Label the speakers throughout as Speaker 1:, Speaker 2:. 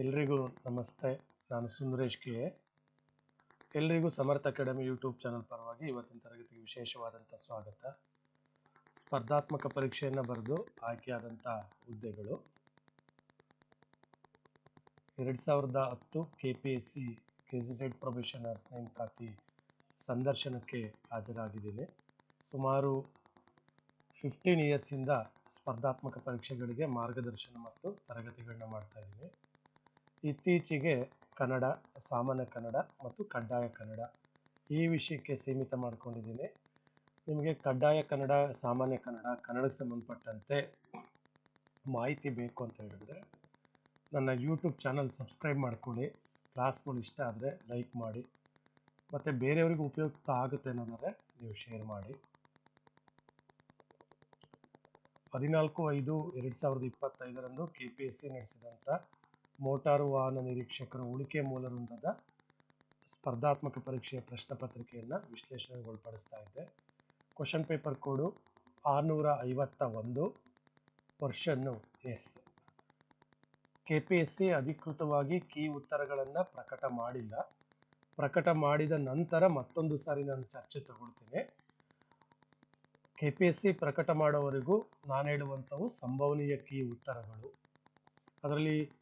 Speaker 1: ಎಲ್ರಿಗೂ ನಮಸ್ತೆ. ನಾನು ಸುಂದರೇಶ್ ಕೆ. ಎಲ್ರಿಗೂ ಸಮರ್ಥ ಅಕಾಡೆಮಿ ಯೂಟ್ಯೂಬ್ ಚಾನಲ್ ಪರವಾಗಿ ಇವತ್ತಿನ ತರಗತಿಗೆ ವಿಶೇಷವಾದಂಥ ಸ್ವಾಗತ. ಸ್ಪರ್ಧಾತ್ಮಕ ಪರೀಕ್ಷೆಯನ್ನು ಬರೆದು ಆಯ್ಕೆಯಾದಂಥ ಹುದ್ದೆಗಳು. ಎರಡು ಸಾವಿರದ ಹತ್ತು K P S C gazetted probationers ನೇಮಕಾತಿ ಸಂದರ್ಶನಕ್ಕೆ ಹಾಜರಾಗಿದ್ದೀನಿ. ಸುಮಾರು ಫಿಫ್ಟೀನ್ ಇಯರ್ಸಿಂದ ಸ್ಪರ್ಧಾತ್ಮಕ ಪರೀಕ್ಷೆಗಳಿಗೆ ಮಾರ್ಗದರ್ಶನ ಮತ್ತು ತರಗತಿಗಳನ್ನ ಮಾಡ್ತಾ ಇದ್ದೀನಿ. ಇತ್ತೀಚೆಗೆ ಕನ್ನಡ, ಸಾಮಾನ್ಯ ಕನ್ನಡ ಮತ್ತು ಕಡ್ಡಾಯ ಕನ್ನಡ ಈ ವಿಷಯಕ್ಕೆ ಸೀಮಿತ ಮಾಡ್ಕೊಂಡಿದ್ದೀನಿ. ನಿಮಗೆ ಕಡ್ಡಾಯ ಕನ್ನಡ, ಸಾಮಾನ್ಯ ಕನ್ನಡ, ಕನ್ನಡಕ್ಕೆ ಸಂಬಂಧಪಟ್ಟಂತೆ ಮಾಹಿತಿ ಬೇಕು ಅಂತ ಹೇಳಿದ್ರೆ ನನ್ನ ಯೂಟ್ಯೂಬ್ ಚಾನಲ್ ಸಬ್ಸ್ಕ್ರೈಬ್ ಮಾಡ್ಕೊಳ್ಳಿ. ಕ್ಲಾಸ್ಗಳು ಇಷ್ಟ ಆದರೆ ಲೈಕ್ ಮಾಡಿ. ಮತ್ತು ಬೇರೆಯವ್ರಿಗೆ ಉಪಯುಕ್ತ ಆಗುತ್ತೆ ಅನ್ನೋದಾದರೆ ನೀವು ಶೇರ್ ಮಾಡಿ. ಹದಿನಾಲ್ಕು ಐದು ಎರಡು ಸಾವಿರದ ಇಪ್ಪತ್ತೈದರಂದು ಕೆ ಪಿ ಎಸ್ ಸಿ ನಡೆಸಿದಂಥ ಮೋಟಾರು ವಾಹನ ನಿರೀಕ್ಷಕರ ಉಳಿಕೆ ಮೂಲ ವೃಂದದ ಸ್ಪರ್ಧಾತ್ಮಕ ಪರೀಕ್ಷೆಯ ಪ್ರಶ್ನೆ ಪತ್ರಿಕೆಯನ್ನು ವಿಶ್ಲೇಷಣೆಗೊಳಪಡಿಸ್ತಾ ಇದ್ದೆ. Question paper code. ಆರುನೂರ ಐವತ್ತ ಒಂದು ವರ್ಷನ್ನು S. K P S C ಅಧಿಕೃತವಾಗಿ ಕೀ ಉತ್ತರಗಳನ್ನು ಪ್ರಕಟ ಮಾಡಿಲ್ಲ. ಪ್ರಕಟ ಮಾಡಿದ ನಂತರ ಮತ್ತೊಂದು ಸಾರಿ ನಾನು ಚರ್ಚೆ ತಗೊಳ್ತೀನಿ. ಕೆ ಪಿ ಎಸ್ ಸಿ ಪ್ರಕಟ ಮಾಡೋವರೆಗೂ ನಾನು ಹೇಳುವಂಥವು ಸಂಭವನೀಯ ಕೀ ಉತ್ತರಗಳು. ಅದರಲ್ಲಿ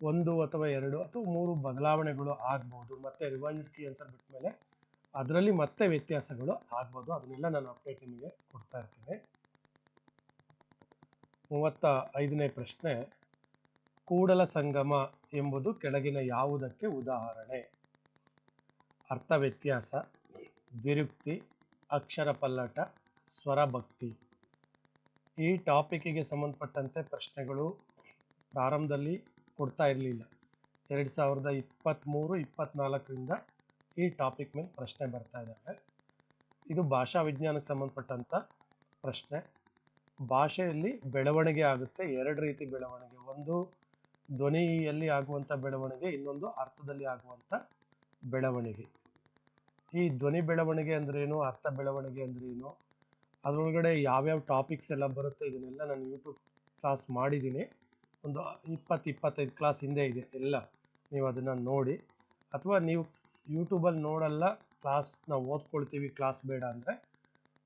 Speaker 1: ಒಂದು ಅಥವಾ ಎರಡು ಅಥವಾ ಮೂರು ಬದಲಾವಣೆಗಳು ಆಗ್ಬೋದು, ಮತ್ತು ರಿವೈಂಡ್ ಕೀ ಆನ್ಸರ್ ಬಿಟ್ಟ ಮೇಲೆ ಅದರಲ್ಲಿ ಮತ್ತೆ ವ್ಯತ್ಯಾಸಗಳು ಆಗ್ಬೋದು. ಅದನ್ನೆಲ್ಲ ನಾನು ಅಪ್ಡೇಟ್ ನಿಮಗೆ ಕೊಡ್ತಾ ಇರ್ತೀನಿ. ಮೂವತ್ತ ಐದನೇ ಪ್ರಶ್ನೆ, ಕೂಡಲ ಸಂಗಮ ಎಂಬುದು ಕೆಳಗಿನ ಯಾವುದಕ್ಕೆ ಉದಾಹರಣೆ? ಅರ್ಥ ವ್ಯತ್ಯಾಸ, ದ್ವಿರುಕ್ತಿ, ಅಕ್ಷರ ಪಲ್ಲಟ ಸ್ವರಭಕ್ತಿ ಈ ಟಾಪಿಕ್ಕಿಗೆ ಸಂಬಂಧಪಟ್ಟಂತೆ ಪ್ರಶ್ನೆಗಳು ಪ್ರಾರಂಭದಲ್ಲಿ ಕೊಡ್ತಾ ಇರಲಿಲ್ಲ. ಎರಡು ಸಾವಿರದ ಇಪ್ಪತ್ತ್ಮೂರು ಇಪ್ಪತ್ತ್ನಾಲ್ಕರಿಂದ ಈ ಟಾಪಿಕ್ ಮೇಲೆ ಪ್ರಶ್ನೆ ಬರ್ತಾ ಇದ್ದಾವೆ ಇದು ಭಾಷಾ ವಿಜ್ಞಾನಕ್ಕೆ ಸಂಬಂಧಪಟ್ಟಂಥ ಪ್ರಶ್ನೆ. ಭಾಷೆಯಲ್ಲಿ ಬೆಳವಣಿಗೆ ಆಗುತ್ತೆ, ಎರಡು ರೀತಿ ಬೆಳವಣಿಗೆ. ಒಂದು ಧ್ವನಿಯಲ್ಲಿ ಆಗುವಂಥ ಬೆಳವಣಿಗೆ, ಇನ್ನೊಂದು ಅರ್ಥದಲ್ಲಿ ಆಗುವಂಥ ಬೆಳವಣಿಗೆ. ಈ ಧ್ವನಿ ಬೆಳವಣಿಗೆ ಅಂದ್ರೇನು ಅರ್ಥ ಬೆಳವಣಿಗೆ ಅಂದ್ರೇನು ಅದರೊಳಗಡೆ ಯಾವ್ಯಾವ ಟಾಪಿಕ್ಸ್ ಎಲ್ಲ ಬರುತ್ತೆ, ಇದನ್ನೆಲ್ಲ ನಾನು ಯೂಟ್ಯೂಬ್ ಕ್ಲಾಸ್ ಮಾಡಿದ್ದೀನಿ. ಒಂದು ಇಪ್ಪತ್ತು ಇಪ್ಪತ್ತೈದು ಕ್ಲಾಸ್ ಹಿಂದೆ ಇದೆ. ಎಲ್ಲ ನೀವು ಅದನ್ನು ನೋಡಿ. ಅಥವಾ ನೀವು ಯೂಟ್ಯೂಬಲ್ಲಿ ನೋಡಲ್ಲ ಕ್ಲಾಸ್ ನಾವು ಓದ್ಕೊಳ್ತೀವಿ ಕ್ಲಾಸ್ ಬೇಡ ಅಂದರೆ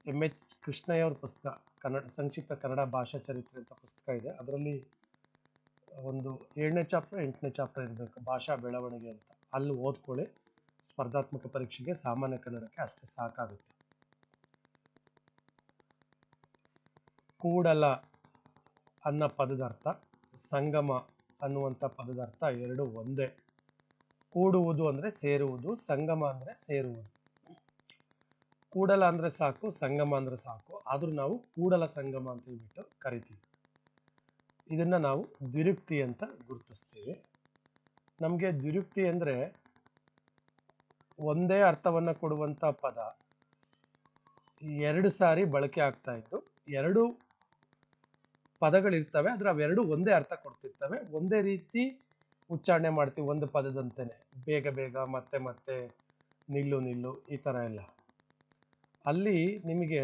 Speaker 1: ಎಂ ಎಚ್ ಕೃಷ್ಣಯ್ಯವ್ರ ಪುಸ್ತಕ, ಕನ್ನಡ, ಸಂಕ್ಷಿಪ್ತ ಕನ್ನಡ ಭಾಷಾ ಚರಿತ್ರೆ ಅಂತ ಪುಸ್ತಕ ಇದೆ. ಅದರಲ್ಲಿ ಒಂದು ಏಳನೇ ಚಾಪ್ಟರ್ ಎಂಟನೇ ಚಾಪ್ಟರ್ ಇರಬೇಕು, ಭಾಷಾ ಬೆಳವಣಿಗೆ ಅಂತ. ಅಲ್ಲಿ ಓದ್ಕೊಳ್ಳಿ. ಸ್ಪರ್ಧಾತ್ಮಕ ಪರೀಕ್ಷೆಗೆ ಸಾಮಾನ್ಯ ಕನ್ನಡಕ್ಕೆ ಅಷ್ಟೇ ಸಾಕಾಗುತ್ತೆ. ಕೂಡಲ ಅನ್ನೋ ಪದದ ಅರ್ಥ. ಸಂಗಮ ಅನ್ನುವಂಥ ಪದದ ಅರ್ಥ ಎರಡು ಒಂದೇ. ಕೂಡುವುದು ಅಂದರೆ ಸೇರುವುದು, ಸಂಗಮ ಅಂದರೆ ಸೇರುವುದು. ಕೂಡಲ ಅಂದರೆ ಸಾಕು, ಸಂಗಮ ಅಂದರೆ ಸಾಕು. ಆದರೂ ನಾವು ಕೂಡಲ ಸಂಗಮ ಅಂತ ಹೇಳ್ಬಿಟ್ಟು ಕರಿತೀವಿ. ಇದನ್ನು ನಾವು ದ್ವಿರುಕ್ತಿ ಅಂತ ಗುರುತಿಸ್ತೀವಿ. ನಮಗೆ ದ್ವಿರುಕ್ತಿ ಅಂದರೆ ಒಂದೇ ಅರ್ಥವನ್ನು ಕೊಡುವಂಥ ಪದ. ಎರಡು ಸಾರಿ ಬಳಕೆ ಆಗ್ತಾ ಇತ್ತು. ಎರಡು ಪದಗಳಿರ್ತವೆ, ಆದರೆ ಅವೆರಡು ಒಂದೇ ಅರ್ಥ ಕೊಡ್ತಿರ್ತವೆ. ಒಂದೇ ರೀತಿ ಉಚ್ಚಾರಣೆ ಮಾಡ್ತೀವಿ ಒಂದು ಪದದಂತೆಯೇ ಬೇಗ ಬೇಗ, ಮತ್ತೆ ಮತ್ತೆ, ನಿಲ್ಲು ನಿಲ್ಲು, ಈ ಥರ ಎಲ್ಲ. ಅಲ್ಲಿ ನಿಮಗೆ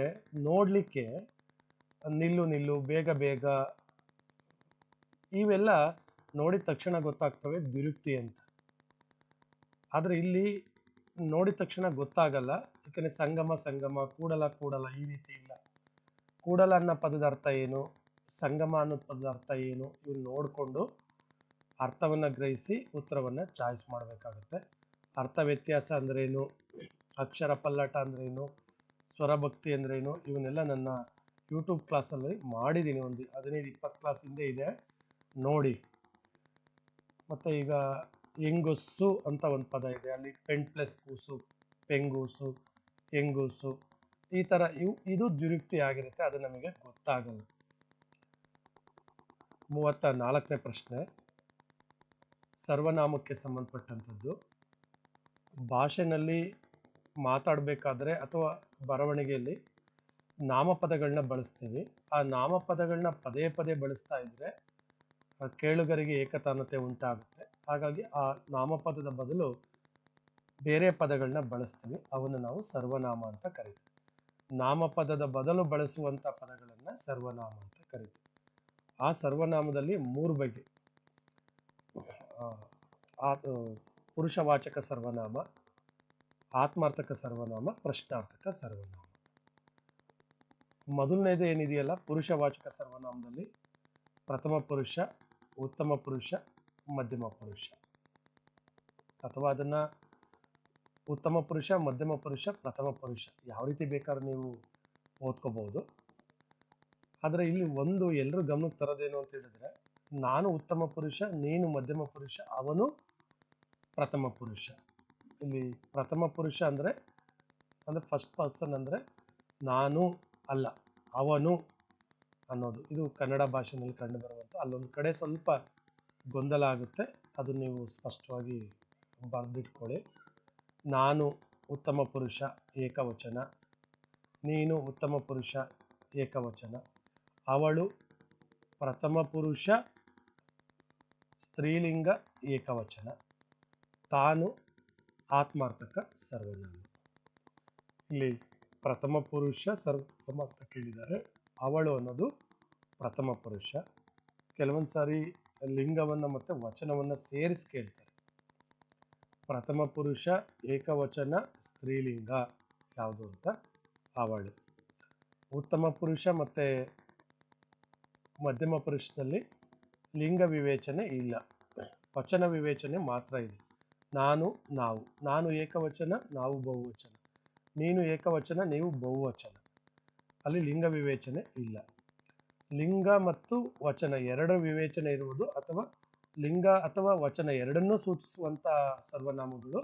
Speaker 1: ನೋಡಲಿಕ್ಕೆ ನಿಲ್ಲು ನಿಲ್ಲು, ಬೇಗ ಬೇಗ, ಇವೆಲ್ಲ ನೋಡಿದ ತಕ್ಷಣ ಗೊತ್ತಾಗ್ತವೆ ದ್ವಿರುಕ್ತಿ ಅಂತ. ಆದರೆ ಇಲ್ಲಿ ನೋಡಿದ ತಕ್ಷಣ ಗೊತ್ತಾಗಲ್ಲ. ಯಾಕಂದರೆ ಸಂಗಮ ಸಂಗಮ, ಕೂಡಲ ಕೂಡಲ, ಈ ರೀತಿ ಇಲ್ಲ. ಕೂಡಲ ಅನ್ನೋ ಪದದ ಅರ್ಥ ಏನು? ಸಂಗಮ ಅನ್ನೋ ಪದದ ಅರ್ಥ ಏನು ಇವನ್ನ ನೋಡಿಕೊಂಡು ಅರ್ಥವನ್ನು ಗ್ರಹಿಸಿ ಉತ್ತರವನ್ನು ಚಾಯ್ಸ್ ಮಾಡಬೇಕಾಗುತ್ತೆ. ಅರ್ಥ ವ್ಯತ್ಯಾಸ ಅಂದ್ರೇನು ಅಕ್ಷರ ಪಲ್ಲಟ ಅಂದ್ರೇನು ಸ್ವರಭಕ್ತಿ ಅಂದ್ರೇನು ಇವನ್ನೆಲ್ಲ ನನ್ನ ಯೂಟ್ಯೂಬ್ ಕ್ಲಾಸಲ್ಲಿ ಮಾಡಿದ್ದೀನಿ ಒಂದು ಹದಿನೈದು, ಇಪ್ಪತ್ತು ಕ್ಲಾಸ್ ಹಿಂದೆ ಇದೆ. ನೋಡಿ. ಮತ್ತು ಈಗ ಹೆಂಗುಸು ಅಂತ ಒಂದು ಪದ ಇದೆ. ಅಲ್ಲಿ ಪೆನ್ ಪ್ಲಸ್ ಕೂಸು, ಪೆಂಗೂಸು, ಹೆಂಗೂಸು ಈ ಥರ ಇವು, ಇದು ದ್ವಿರುಕ್ತಿ ಆಗಿರುತ್ತೆ ಅದು ನಮಗೆ ಗೊತ್ತಾಗಲ್ಲ. ಮೂವತ್ತ ನಾಲ್ಕನೇ ಪ್ರಶ್ನೆ. ಸರ್ವನಾಮಕ್ಕೆ ಸಂಬಂಧಪಟ್ಟಂಥದ್ದು. ಭಾಷೆನಲ್ಲಿ ಮಾತಾಡಬೇಕಾದ್ರೆ ಅಥವಾ ಬರವಣಿಗೆಯಲ್ಲಿ ನಾಮಪದಗಳನ್ನ ಬಳಸ್ತೀವಿ. ಆ ನಾಮಪದಗಳನ್ನ ಪದೇ ಪದೇ ಬಳಸ್ತಾ ಇದ್ದರೆ ಕೇಳುಗರಿಗೆ ಏಕತಾನತೆ ಉಂಟಾಗುತ್ತೆ. ಹಾಗಾಗಿ ಆ ನಾಮಪದದ ಬದಲು ಬೇರೆ ಪದಗಳನ್ನ ಬಳಸ್ತೀವಿ. ಅವನ್ನು ನಾವು ಸರ್ವನಾಮ ಅಂತ ಕರಿತೀವಿ. ನಾಮಪದದ ಬದಲು ಬಳಸುವಂಥ ಪದಗಳನ್ನು ಸರ್ವನಾಮ ಅಂತ ಕರಿತೀವಿ. ಆ ಸರ್ವನಾಮದಲ್ಲಿ ಮೂರು ಬಗೆ ಆ, ಪುರುಷವಾಚಕ ಸರ್ವನಾಮ ಆತ್ಮಾರ್ಥಕ ಸರ್ವನಾಮ ಪ್ರಶ್ನಾರ್ಥಕ ಸರ್ವನಾಮ. ಮೊದಲನೇದು ಏನಿದೆಯಲ್ಲ ಪುರುಷವಾಚಕ ಸರ್ವನಾಮದಲ್ಲಿ ಪ್ರಥಮ ಪುರುಷ ಉತ್ತಮ ಪುರುಷ ಮಧ್ಯಮ ಪುರುಷ. ಅಥವಾ ಅದನ್ನ ಉತ್ತಮ ಪುರುಷ ಮಧ್ಯಮ ಪುರುಷ ಪ್ರಥಮ ಪುರುಷ ಯಾವ ರೀತಿ ಬೇಕಾದ್ರೂ ನೀವು ಓದ್ಕೋಬಹುದು. ಆದರೆ ಇಲ್ಲಿ ಒಂದು ಎಲ್ಲರೂ ಗಮನಕ್ಕೆ ತರೋದೇನು ಅಂತ ಹೇಳಿದ್ರೆ, ನಾನು ಉತ್ತಮ ಪುರುಷ, ನೀನು ಮಧ್ಯಮ ಪುರುಷ, ಅವನು ಪ್ರಥಮ ಪುರುಷ. ಇಲ್ಲಿ ಪ್ರಥಮ ಪುರುಷ ಅಂದರೆ ಅಂದರೆ ಫಸ್ಟ್ ಪರ್ಸನ್ ಅಂದರೆ ನಾನು ಅಲ್ಲ, ಅವನು ಅನ್ನೋದು. ಇದು ಕನ್ನಡ ಭಾಷೆಯಲ್ಲಿ ಕಂಡು ಬರುವಂಥ ಅಲ್ಲೊಂದು ಕಡೆ ಸ್ವಲ್ಪ ಗೊಂದಲ ಆಗುತ್ತೆ. ಅದು ನೀವು ಸ್ಪಷ್ಟವಾಗಿ ಬರೆದಿಟ್ಕೊಳ್ಳಿ. ನಾನು ಉತ್ತಮ ಪುರುಷ, ಏಕವಚನ. ನೀನು ಉತ್ತಮ ಪುರುಷ, ಏಕವಚನ. ಅವಳು ಪ್ರಥಮ ಪುರುಷ, ಸ್ತ್ರೀಲಿಂಗ ಏಕವಚನ. ತಾನು ಆತ್ಮಾರ್ಥಕ ಸರ್ವನಾಮ ಇಲ್ಲಿ ಪ್ರಥಮ ಪುರುಷ ಸರ್ವನಾಮ ಕೇಳಿದ್ದಾರೆ. ಅವಳು ಅನ್ನೋದು ಪ್ರಥಮ ಪುರುಷ. ಕೆಲವೊಂದು ಸಾರಿ ಲಿಂಗವನ್ನು ಮತ್ತು ವಚನವನ್ನು ಸೇರಿಸಿ ಕೇಳ್ತಾರೆ. ಪ್ರಥಮ ಪುರುಷ, ಏಕವಚನ, ಸ್ತ್ರೀಲಿಂಗ ಯಾವುದು ಅಂತ ಅವಳು. ಉತ್ತಮ ಪುರುಷ ಮತ್ತು ಮಧ್ಯಮ ಪುರುಷದಲ್ಲಿ ಲಿಂಗ ವಿವೇಚನೆ ಇಲ್ಲ. ವಚನ ವಿವೇಚನೆ ಮಾತ್ರ ಇದೆ. ನಾನು, ನಾವು. ನಾನು ಏಕವಚನ, ನಾವು ಬಹುವಚನ. ನೀನು ಏಕವಚನ, ನೀವು ಬಹುವಚನ. ಅಲ್ಲಿ ಲಿಂಗ ವಿವೇಚನೆ ಇಲ್ಲ. ಲಿಂಗ ಮತ್ತು ವಚನ ಎರಡರ ವಿವೇಚನೆ ಇರುವುದು ಅಥವಾ ಲಿಂಗ ಅಥವಾ ವಚನ ಎರಡನ್ನೂ ಸೂಚಿಸುವಂಥ ಸರ್ವನಾಮಗಳು,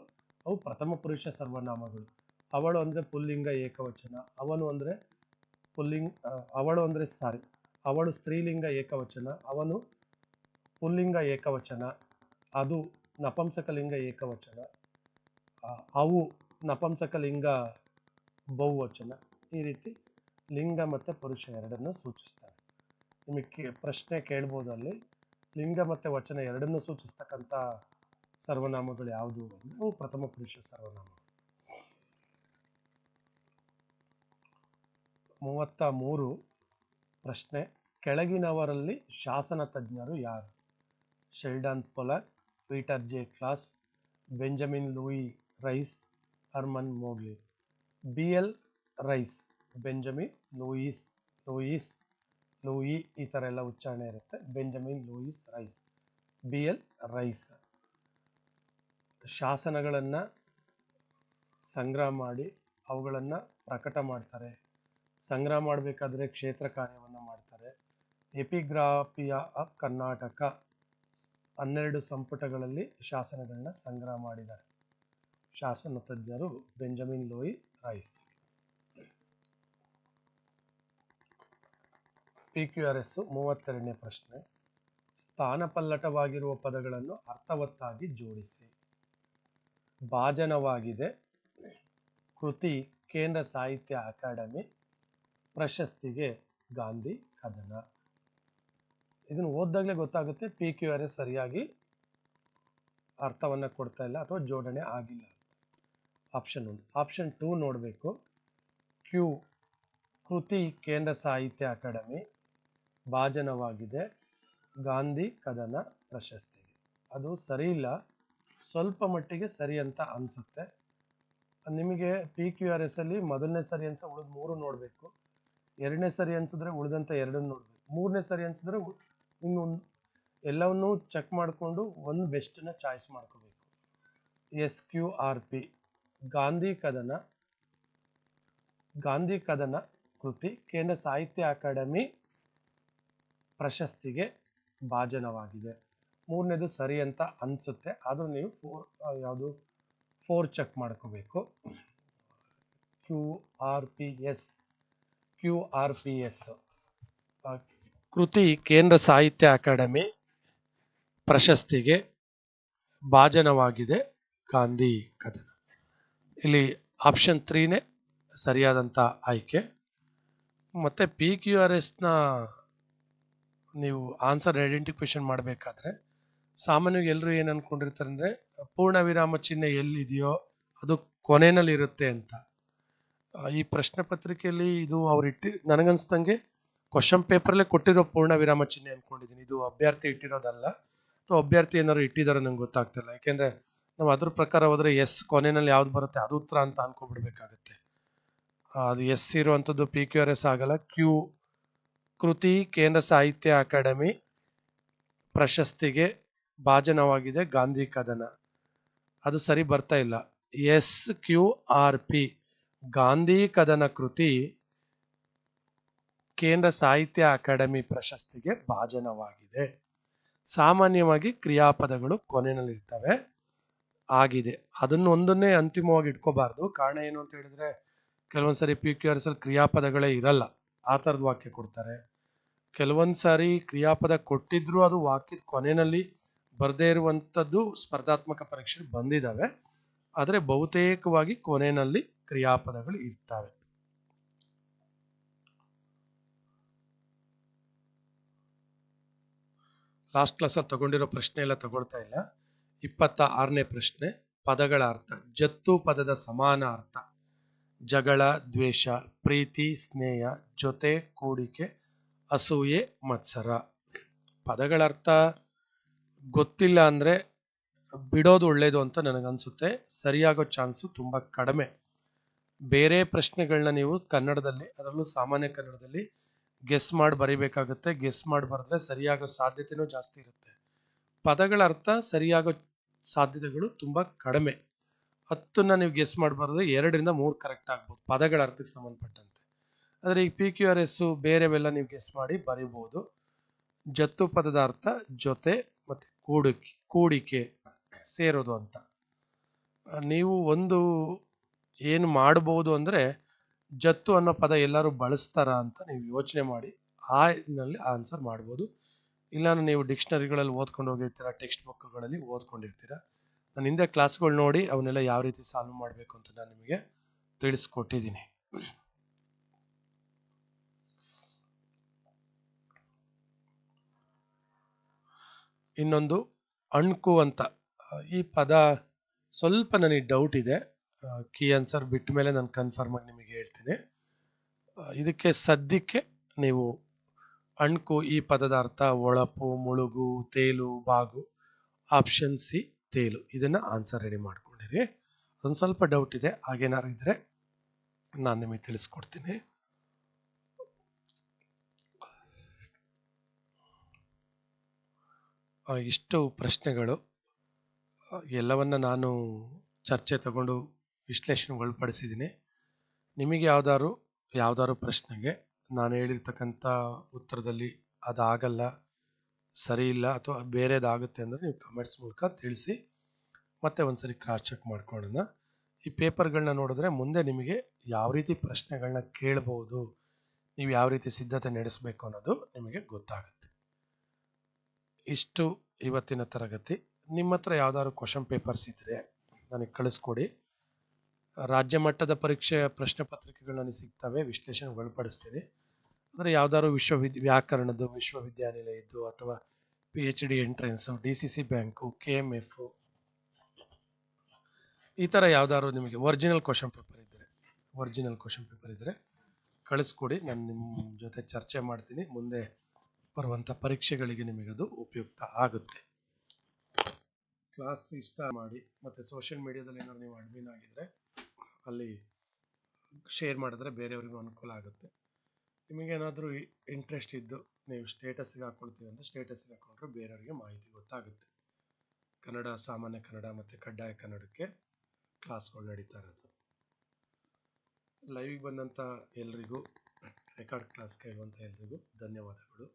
Speaker 1: ಅವು ಪ್ರಥಮ ಪುರುಷ ಸರ್ವನಾಮಗಳು. ಅವಳು ಅಂದರೆ ಪುಲ್ಲಿಂಗ ಏಕವಚನ, ಅವನು ಅಂದರೆ ಪುಲ್ಲಿಂಗ್ ಅವಳು ಅಂದರೆ ಸಾರಿ. ಅವಳು ಸ್ತ್ರೀಲಿಂಗ ಏಕವಚನ, ಅವನು ಪುಲ್ಲಿಂಗ ಏಕವಚನ, ಅದು ನಪಂಸಕಲಿಂಗ ಏಕವಚನ ಅವು ನಪಂಸಕಲಿಂಗ ಬಹುವಚನ, ಈ ರೀತಿ ಲಿಂಗ ಮತ್ತು ಪುರುಷ ಎರಡನ್ನು ಸೂಚಿಸ್ತಾರೆ. ನಿಮಗೆ ಕೇ, ಪ್ರಶ್ನೆ ಕೇಳ್ಬೋದು ಅಲ್ಲಿ. ಲಿಂಗ ಮತ್ತು ವಚನ ಎರಡನ್ನು ಸೂಚಿಸ್ತಕ್ಕಂಥ ಸರ್ವನಾಮಗಳು ಯಾವುದು ಅಂದರೆ, ಅವು ಪ್ರಥಮ ಪುರುಷ ಸರ್ವನಾಮ ಮೂವತ್ತ ಮೂರು ಪ್ರಶ್ನೆ, ಕೆಳಗಿನವರಲ್ಲಿ ಶಾಸನ ತಜ್ಞರು ಯಾರು? Sheldon Pollock, Peter J. Claus, Benjamin Louis Rice, Hermann Mogling. B. L. Rice, Benjamin Lewis Lewis, Louis ಈ ಥರ ಎಲ್ಲ ಉಚ್ಚಾರಣೆ ಇರುತ್ತೆ. Benjamin Lewis Rice. B. L. Rice. ಶಾಸನಗಳನ್ನು ಸಂಗ್ರಹ ಮಾಡಿ, ಅವುಗಳನ್ನು ಪ್ರಕಟ ಮಾಡ್ತಾರೆ. ಸಂಗ್ರಹ ಮಾಡಬೇಕಾದ್ರೆ ಕ್ಷೇತ್ರ ಮಾಡ್ತಾರೆ ಎಪಿಗ್ರಾಫಿಯಾ ಆಫ್ ಕರ್ನಾಟಕ ಹನ್ನೆರಡು ಸಂಪುಟಗಳಲ್ಲಿ ಶಾಸನಗಳನ್ನ ಸಂಗ್ರಹ ಮಾಡಿದ್ದಾರೆ. ಶಾಸನ ತಜ್ಞರು Benjamin Lewis Rice. P Q R S ಮೂವತ್ತೆರಡನೇ ಪ್ರಶ್ನೆ. ಸ್ಥಾನಪಲ್ಲಟವಾಗಿರುವ ಪದಗಳನ್ನು ಅರ್ಥವತ್ತಾಗಿ ಜೋಡಿಸಿ. ಭಾಜನವಾಗಿದೆ. ಕೃತಿ ಕೇಂದ್ರ ಸಾಹಿತ್ಯ ಅಕಾಡೆಮಿ ಪ್ರಶಸ್ತಿಗೆ ಗಾಂಧಿ ಕದನ. ಇದನ್ನು ಓದ್ದಾಗಲೇ ಗೊತ್ತಾಗುತ್ತೆ ಪಿ ಕ್ಯೂ ಆರ್ ಎಸ್ ಸರಿಯಾಗಿ ಅರ್ಥವನ್ನು ಕೊಡ್ತಾ ಇಲ್ಲ ಅಥವಾ ಜೋಡಣೆ ಆಗಿಲ್ಲ ಆಪ್ಷನ್ ಒಂದು. ಆಪ್ಷನ್ ಟೂ ನೋಡಬೇಕು. ಕ್ಯೂ ಕೃತಿ ಕೇಂದ್ರ ಸಾಹಿತ್ಯ ಅಕಾಡೆಮಿ ಭಾಜನವಾಗಿದೆ. ಗಾಂಧಿ ಕದನ ಪ್ರಶಸ್ತಿಗೆ. ಅದು ಸರಿ ಇಲ್ಲ. ಸ್ವಲ್ಪ ಮಟ್ಟಿಗೆ ಸರಿ ಅಂತ ಅನಿಸುತ್ತೆ. ನಿಮಗೆ ಪಿ ಕ್ಯೂ ಆರ್ ಎಸ್ ಅಲ್ಲಿ ಮೊದಲನೇ ಸರಿ ಅನ್ಸ ಉಳಿದ ಮೂರು ನೋಡಬೇಕು. ಎರಡನೇ ಸರಿ ಅನ್ಸಿದ್ರೆ ಉಳಿದಂಥ ಎರಡನ್ನು ನೋಡಬೇಕು. ಮೂರನೇ ಸರಿ ಅನ್ಸಿದ್ರೆ ಇನ್ನು ಎಲ್ಲವನ್ನೂ ಚೆಕ್ ಮಾಡಿಕೊಂಡು ಒಂದು ಬೆಸ್ಟನ್ನ ಚಾಯ್ಸ್ ಮಾಡ್ಕೋಬೇಕು. S Q R P Gandhi ಕದನ ಗಾಂಧಿ ಕದನ ಕೃತಿ, ಕೇಂದ್ರ ಸಾಹಿತ್ಯ ಅಕಾಡೆಮಿ ಪ್ರಶಸ್ತಿಗೆ ಭಾಜನವಾಗಿದೆ. ಮೂರನೇದು ಸರಿ ಅಂತ ಅನಿಸುತ್ತೆ, ಆದರೂ ನೀವು ಫೋರ್ ಯಾವುದು ಫೋರ್ ಚೆಕ್ ಮಾಡ್ಕೋಬೇಕು. Q R P S Q R P S ಕೃತಿ ಕೇಂದ್ರ ಸಾಹಿತ್ಯ ಅಕಾಡೆಮಿ ಪ್ರಶಸ್ತಿಗೆ ಭಾಜನವಾಗಿದೆ ಗಾಂಧಿ ಕಥನ ಇಲ್ಲಿ ಆಪ್ಷನ್ ತ್ರೀನೇ ಸರಿಯಾದಂಥ ಆಯ್ಕೆ. ಮತ್ತು ಪಿ ಕ್ಯೂ ಆರ್ ಎಸ್ನ ನೀವು ಆನ್ಸರ್ ಐಡೆಂಟಿಫಿಕೇಶನ್ ಮಾಡಬೇಕಾದ್ರೆ ಸಾಮಾನ್ಯವಾಗಿ ಎಲ್ಲರೂ ಏನು ಅಂದ್ಕೊಂಡಿರ್ತಾರೆ ಅಂದರೆ ಪೂರ್ಣ ವಿರಾಮ ಚಿಹ್ನೆ ಎಲ್ಲಿದೆಯೋ ಅದು ಕೊನೆಯಲ್ಲಿ ಇರುತ್ತೆ ಅಂತ. ಈ ಪ್ರಶ್ನೆ ಪತ್ರಿಕೆಯಲ್ಲಿ ಇದು ಅವ್ರು ನನಗನ್ಸ್ದಂಗೆ ಕ್ವಶನ್ ಪೇಪರಲ್ಲೇ ಕೊಟ್ಟಿರೋ ಪೂರ್ಣ ವಿರಾಮ ಚಿಹ್ನೆ ಅಂದ್ಕೊಂಡಿದ್ದೀನಿ ಇದು ಅಭ್ಯರ್ಥಿ ಇಟ್ಟಿರೋದಲ್ಲ. ಅಥವಾ ಅಭ್ಯರ್ಥಿ ಏನಾದ್ರು ಇಟ್ಟಿದ್ದಾರೆ ನಂಗೆ ಗೊತ್ತಾಗ್ತಿಲ್ಲ. ಯಾಕೆಂದರೆ ನಾವು ಅದ್ರ ಪ್ರಕಾರ ಹೋದರೆ ಎಸ್ ಕೊನೆಯಲ್ಲಿ ಯಾವ್ದು ಬರುತ್ತೆ ಅದು ಉತ್ತರ ಅಂತ ಅನ್ಕೊಬಿಡ್ಬೇಕಾಗತ್ತೆ. ಅದು ಎಸ್ ಇರುವಂಥದ್ದು ಪಿ ಕ್ಯೂ ಆರ್ ಎಸ್ ಆಗಲ್ಲ. ಕ್ಯೂ ಕೃತಿ ಕೇಂದ್ರ ಸಾಹಿತ್ಯ ಅಕಾಡೆಮಿ ಪ್ರಶಸ್ತಿಗೆ ಭಾಜನವಾಗಿದೆ ಗಾಂಧಿ ಕದನ. ಅದು ಸರಿ ಬರ್ತಾ ಇಲ್ಲ. S Q R P Gandhi ಕದನ ಕೃತಿ ಕೇಂದ್ರ ಸಾಹಿತ್ಯ ಅಕಾಡೆಮಿ ಪ್ರಶಸ್ತಿಗೆ ಭಾಜನವಾಗಿದೆ. ಸಾಮಾನ್ಯವಾಗಿ ಕ್ರಿಯಾಪದಗಳು ಕೊನೆಯಲ್ಲಿರ್ತವೆ. ಆಗಿದೆ. ಅದನ್ನು ಒಂದನ್ನೇ ಅಂತಿಮವಾಗಿ ಇಟ್ಕೋಬಾರ್ದು. ಕಾರಣ ಏನು ಅಂತ ಹೇಳಿದ್ರೆ ಕೆಲವೊಂದು ಸಾರಿ ಪಿ ಕ್ಯೂ ಆರ್ ಎಸ್ ಅಲ್ಲಿ ಕ್ರಿಯಾಪದಗಳೇ ಇರಲ್ಲ. ಆ ಥರದ ವಾಕ್ಯ ಕೊಡ್ತಾರೆ. ಕೆಲವೊಂದು ಸಾರಿ ಕ್ರಿಯಾಪದ ಕೊಟ್ಟಿದ್ರು ಅದು ವಾಕ್ಯದ ಕೊನೆಯಲ್ಲಿ ಬರದೇ ಇರುವಂಥದ್ದು ಸ್ಪರ್ಧಾತ್ಮಕ ಪರೀಕ್ಷೆ ಬಂದಿದ್ದಾವೆ ಆದರೆ ಬಹುತೇಕವಾಗಿ ಕೊನೆಯಲ್ಲಿ ಕ್ರಿಯಾಪದಗಳು ಇರ್ತವೆ. ಲಾಸ್ಟ್ ಕ್ಲಾಸಲ್ಲಿ ತಗೊಂಡಿರೋ ಪ್ರಶ್ನೆ ಎಲ್ಲ ತಗೊಳ್ತಾ ಇಲ್ಲ. ಇಪ್ಪತ್ತ ಆರನೇ ಪ್ರಶ್ನೆ, ಪದಗಳ ಅರ್ಥ. ಜತ್ತು ಪದದ ಸಮಾನ ಅರ್ಥ. ಜಗಳ, ದ್ವೇಷ, ಪ್ರೀತಿ, ಸ್ನೇಹ, ಜೊತೆ, ಕೂಡಿಕೆ, ಅಸೂಯೆ, ಮತ್ಸರ. ಪದಗಳ ಅರ್ಥ ಗೊತ್ತಿಲ್ಲ ಅಂದರೆ ಬಿಡೋದು ಒಳ್ಳೆಯದು ಅಂತ ನನಗನ್ಸುತ್ತೆ. ಸರಿಯಾಗೋ ಚಾನ್ಸು ತುಂಬ ಕಡಿಮೆ. ಬೇರೆ ಪ್ರಶ್ನೆಗಳನ್ನ ನೀವು ಕನ್ನಡದಲ್ಲಿ, ಅದರಲ್ಲೂ ಸಾಮಾನ್ಯ ಕನ್ನಡದಲ್ಲಿ ಗೆಸ್ ಮಾಡಿ ಬರಿಬೇಕಾಗುತ್ತೆ. ಗೆಸ್ ಮಾಡಿ ಬರೆದ್ರೆ ಸರಿಯಾಗೋ ಸಾಧ್ಯತೆನೂ ಜಾಸ್ತಿ ಇರುತ್ತೆ. ಪದಗಳ ಅರ್ಥ ಸರಿಯಾಗೋ ಸಾಧ್ಯತೆಗಳು ತುಂಬ ಕಡಿಮೆ. ಹತ್ತನ್ನ ನೀವು ಗೆಸ್ ಮಾಡಿ ಎರಡರಿಂದ ಮೂರು ಕರೆಕ್ಟ್ ಆಗ್ಬೋದು, ಪದಗಳ ಅರ್ಥಕ್ಕೆ ಸಂಬಂಧಪಟ್ಟಂತೆ. ಆದರೆ ಈ ಪಿ ಕ್ಯೂ ಆರ್ ಎಸ್ಸು ಬೇರೆವೆಲ್ಲ ನೀವು ಗೆಸ್ ಮಾಡಿ ಬರಿಬೋದು. ಜತ್ತು ಪದದ ಅರ್ಥ ಜೊತೆ ಮತ್ತು ಕೂಡಿಕೆ ಕೂಡಿಕೆ ಸೇರೋದು ಅಂತ. ನೀವು ಒಂದು ಏನು ಮಾಡ್ಬೋದು ಅಂದರೆ ಜತ್ತು ಅನ್ನೋ ಪದ ಎಲ್ಲರೂ ಬಳಸ್ತಾರ ಅಂತ ನೀವು ಯೋಚನೆ ಮಾಡಿ, ಆ ನಲ್ಲಿ ಆನ್ಸರ್ ಮಾಡ್ಬೋದು. ಇಲ್ಲ ನೀವು ಡಿಕ್ಷನರಿಗಳಲ್ಲಿ ಓದ್ಕೊಂಡು ಹೋಗಿರ್ತೀರ ಟೆಕ್ಸ್ಟ್ ಬುಕ್ಗಳಲ್ಲಿ ಓದ್ಕೊಂಡಿರ್ತೀರ? ನಾನು ಹಿಂದೆ ಕ್ಲಾಸ್ಗಳು ನೋಡಿ ಅವನ್ನೆಲ್ಲ ಯಾವ ರೀತಿ ಸಾಲ್ವ್ ಮಾಡಬೇಕು ಅಂತ ನಾನು ನಿಮಗೆ ತಿಳಿಸ್ಕೊಟ್ಟಿದ್ದೀನಿ. ಇನ್ನೊಂದು ಅಣ್ಕು ಅಂತ. ಈ ಪದ ಸ್ವಲ್ಪ ನನಗೆ ಡೌಟ್ ಇದೆ. ಕೀ ಆನ್ಸರ್ ಬಿಟ್ಟ ಮೇಲೆ ನಾನು ಕನ್ಫರ್ಮ್ ಆಗಿ ನಿಮಗೆ ಹೇಳ್ತೀನಿ. ಇದಕ್ಕೆ ಸದ್ಯಕ್ಕೆ ನೀವು ಅಣ್ಕು ಈ ಪದದ ಅರ್ಥ ಒಳಪು, ಮುಳುಗು, ತೇಲು, ಬಾಗು ಆಪ್ಷನ್ ಸಿ ತೇಲು. ಇದನ್ನು ಆನ್ಸರ್ ರೆಡಿ ಮಾಡ್ಕೊಂಡಿರಿ. ಒಂದು ಸ್ವಲ್ಪ ಡೌಟ್ ಇದೆ ಹಾಗೇನಾರು ಇದ್ದರೆ ನಾನು ನಿಮಗೆ ತಿಳಿಸ್ಕೊಡ್ತೀನಿ. ಇಷ್ಟು ಪ್ರಶ್ನೆಗಳು ಎಲ್ಲವನ್ನ ನಾನು ಚರ್ಚೆ ತಗೊಂಡು ವಿಶ್ಲೇಷಣೆಗೊಳಪಡಿಸಿದ್ದೀನಿ. ನಿಮಗೆ ಯಾವ್ದಾದ್ರು ಯಾವ್ದಾದ್ರು ಪ್ರಶ್ನೆಗೆ ನಾನು ಹೇಳಿರ್ತಕ್ಕಂಥ ಉತ್ತರದಲ್ಲಿ ಅದಾಗಲ್ಲ, ಸರಿ ಇಲ್ಲ ಅಥವಾ ಬೇರೆದಾಗುತ್ತೆ ಅಂದರೆ ನೀವು ಕಮೆಂಟ್ಸ್ ಮೂಲಕ ತಿಳಿಸಿ, ಮತ್ತೆ ಒಂದ್ಸರಿ ಕ್ರಾಸ್ ಚೆಕ್ ಮಾಡ್ಕೊಳ್ಳೋಣ. ಈ ಪೇಪರ್ಗಳನ್ನ ನೋಡಿದ್ರೆ ಮುಂದೆ ನಿಮಗೆ ಯಾವ ರೀತಿ ಪ್ರಶ್ನೆಗಳನ್ನ ಕೇಳ್ಬೋದು, ನೀವು ಯಾವ ರೀತಿ ಸಿದ್ಧತೆ ನಡೆಸಬೇಕು ಅನ್ನೋದು ನಿಮಗೆ ಗೊತ್ತಾಗುತ್ತೆ. ಇಷ್ಟು ಇವತ್ತಿನ ತರಗತಿ. ನಿಮ್ಮ ಹತ್ರ ಯಾವ್ದಾದ್ರು ಕ್ವಶನ್ ಪೇಪರ್ಸ್ ಇದ್ದರೆ ನನಗೆ ಕಳಿಸ್ಕೊಡಿ. ರಾಜ್ಯ ಮಟ್ಟದ ಪರೀಕ್ಷೆಯ ಪ್ರಶ್ನೆ ಪತ್ರಿಕೆಗಳು ನನಗೆ ಸಿಗ್ತವೆ ವಿಶ್ಲೇಷಣೆ ಒಳಪಡಿಸ್ತೀನಿ ಅಂದರೆ ಯಾವ್ದಾದ್ರು ವಿಶ್ವವಿದ್, ವ್ಯಾಕರಣದ್ದು, ವಿಶ್ವವಿದ್ಯಾನಿಲಯದ್ದು ಅಥವಾ P H D entrance D C C bank K M F ಈ ಥರ ಯಾವ್ದಾದ್ರು ನಿಮಗೆ ಒರಿಜಿನಲ್ ಕ್ವಶನ್ ಪೇಪರ್ ಇದ್ದರೆ ಒರಿಜಿನಲ್ ಕ್ವಶನ್ ಪೇಪರ್ ಇದ್ದರೆ ಕಳಿಸ್ಕೊಡಿ, ನಾನು ನಿಮ್ಮ ಜೊತೆ ಚರ್ಚೆ ಮಾಡ್ತೀನಿ, ಮುಂದೆ ಬರುವಂಥ ಪರೀಕ್ಷೆಗಳಿಗೆ ನಿಮಗದು ಉಪಯುಕ್ತ ಆಗುತ್ತೆ. ಕ್ಲಾಸ್ ಇಷ್ಟ ಮಾಡಿ, ಮತ್ತು ಸೋಷಿಯಲ್ ಮೀಡಿಯಾದಲ್ಲಿ ಏನಾದ್ರು ನೀವು ಅಡ್ಮಿನ್ ಆಗಿದ್ರೆ, ಅಲ್ಲಿ ಶೇರ್ ಮಾಡಿದ್ರೆ ಬೇರೆಯವ್ರಿಗೂ ಅನುಕೂಲ ಆಗುತ್ತೆ. ನಿಮಗೇನಾದರೂ ಇಂಟ್ರೆಸ್ಟ್ ಇದ್ದು ನೀವು ಸ್ಟೇಟಸ್ಗೆ ಹಾಕ್ಕೊಳ್ತೀವಿ ಅಂದರೆ ಸ್ಟೇಟಸ್ಗೆ ಹಾಕೊಂಡ್ರೆ ಬೇರೆಯವರಿಗೆ ಮಾಹಿತಿ ಗೊತ್ತಾಗುತ್ತೆ. ಕನ್ನಡ, ಸಾಮಾನ್ಯ ಕನ್ನಡ ಮತ್ತು ಕಡ್ಡಾಯ ಕನ್ನಡಕ್ಕೆ ಕ್ಲಾಸ್ಗಳು ನಡೀತಾ ಇರೋದು. ಲೈವಿಗೆ ಬಂದಂಥ ಎಲ್ರಿಗೂ ರೆಕಾರ್ಡ್ ಕ್ಲಾಸ್ ಕೇಳುವಂಥ ಎಲ್ರಿಗೂ ಧನ್ಯವಾದಗಳು.